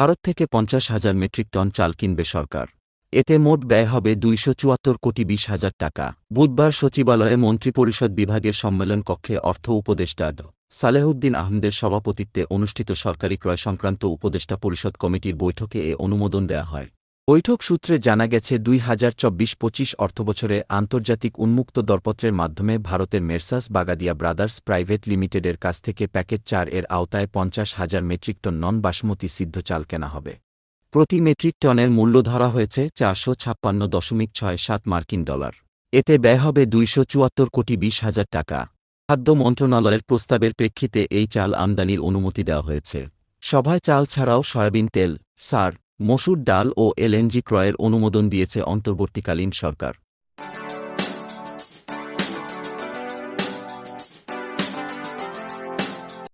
ভারত থেকে পঞ্চাশ হাজার মেট্রিক টন চাল কিনবে সরকার। এতে মোট ব্যয় হবে দুইশো চুয়াত্তর কোটি বিশ হাজার টাকা। বুধবার সচিবালয়ে মন্ত্রিপরিষদ বিভাগের সম্মেলন কক্ষে অর্থ উপদেষ্টা ড। সালেহউদ্দিন আহমদের সভাপতিত্বে অনুষ্ঠিত সরকারি ক্রয় সংক্রান্ত উপদেষ্টা পরিষদ কমিটির বৈঠকে এ অনুমোদন দেয়া হয়। বৈঠক সূত্রে জানা গেছে, দুই হাজার চব্বিশ পঁচিশ অর্থবছরে আন্তর্জাতিক উন্মুক্ত দরপত্রের মাধ্যমে ভারতের মেরসাস বাগাদিয়া ব্রাদার্স প্রাইভেট লিমিটেডের কাছ থেকে প্যাকেজ চার এর আওতায় পঞ্চাশ হাজার মেট্রিক টন নন বাসমতি সিদ্ধ চাল কেনা হবে। প্রতি মেট্রিক টনের মূল্য ধরা হয়েছে চারশো ছাপ্পান্ন দশমিক ছয় সাত মার্কিন ডলার। এতে ব্যয় হবে দুইশো চুয়াত্তর কোটি বিশ হাজার টাকা। খাদ্য মন্ত্রণালয়ের প্রস্তাবের প্রেক্ষিতে এই চাল আমদানির অনুমতি দেওয়া হয়েছে। সভায় চাল ছাড়াও সয়াবিন তেল, সার মসুর ডাল ও এলএনজি ক্রয়ের অনুমোদন দিয়েছে অন্তর্বর্তীকালীন সরকার।